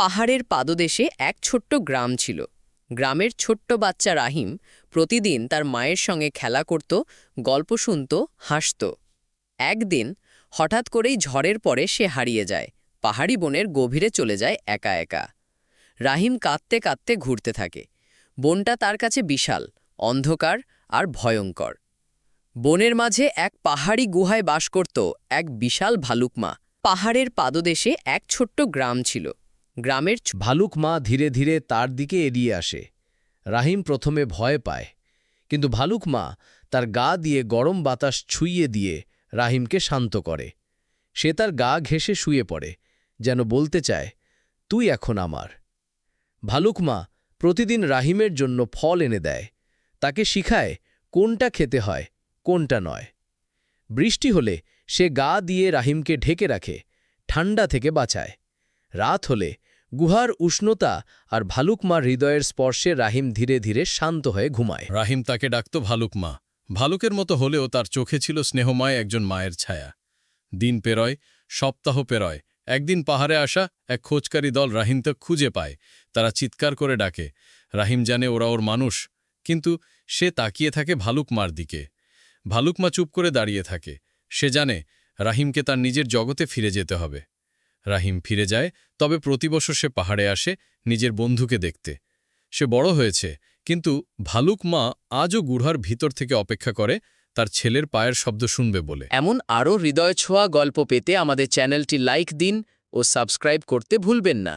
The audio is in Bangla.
পাহাড়ের পাদদেশে এক ছোট্ট গ্রাম ছিল। গ্রামের ছোট্ট বাচ্চা রাহিম প্রতিদিন তার মায়ের সঙ্গে খেলা করত, গল্প শুনত, হাসত। একদিন হঠাৎ করেই ঝড়ের পরে সে হারিয়ে যায়, পাহাড়ি বনের গভীরে চলে যায় একা একা। রাহিম কাঁদতে কাঁদতে ঘুরতে থাকে। বনটা তার কাছে বিশাল, অন্ধকার আর ভয়ঙ্কর। বনের মাঝে এক পাহাড়ি গুহায় বাস করত এক বিশাল ভালুকমা পাহাড়ের পাদদেশে এক ছোট্ট গ্রাম ছিল। গ্রামের ভালুক মা ধীরে ধীরে তার দিকে এড়িয়ে আসে। রাহিম প্রথমে ভয় পায়, কিন্তু ভালুক মা তার গা দিয়ে গরম বাতাস ছুঁইয়ে দিয়ে রাহিমকে শান্ত করে। সে তার গা ঘেঁষে শুয়ে পড়ে, যেন বলতে চায়, তুই এখন আমার। ভালুক মা প্রতিদিন রাহিমের জন্য ফল এনে দেয়। তাকে শিখায় কোনটা খেতে হয়, কোনটা নয়। বৃষ্টি হলে সে গা দিয়ে রাহিমকে ঢেকে রাখে, ঠান্ডা থেকে বাঁচায়। রাত হলে গুহার উষ্ণতা আর ভালুকমার হৃদয়ের স্পর্শে রাহিম ধীরে ধীরে শান্ত হয়ে ঘুমায়। রাহিম তাকে ডাকত ভালুক মা। ভালুকের মতো হলেও তার চোখে ছিল স্নেহময় একজন মায়ের ছায়া। দিন পেরয়, সপ্তাহ পেরয়, একদিন পাহাড়ে আসা এক খোঁজকারী দল রাহিমকে খুঁজে পায়। তারা চিৎকার করে ডাকে, রাহিম জানে ওরা ওর মানুষ, কিন্তু সে তাকিয়ে থাকে ভালুক মার দিকে। ভালুক মা চুপ করে দাঁড়িয়ে থাকে। সে জানে রাহিমকে তার নিজের জগতে ফিরে যেতে হবে। রাহিম ফিরে যায়, তবে প্রতিবছর সে পাহাড়ে আসে নিজের বন্ধুকে দেখতে। সে বড় হয়েছে, কিন্তু ভালুক মা আজও গুহার ভিতর থেকে অপেক্ষা করে, তার ছেলের পায়ের শব্দ শুনবে বলে। এমন আরও হৃদয় ছোঁয়া গল্প পেতে আমাদের চ্যানেলটি লাইক দিন ও সাবস্ক্রাইব করতে ভুলবেন না।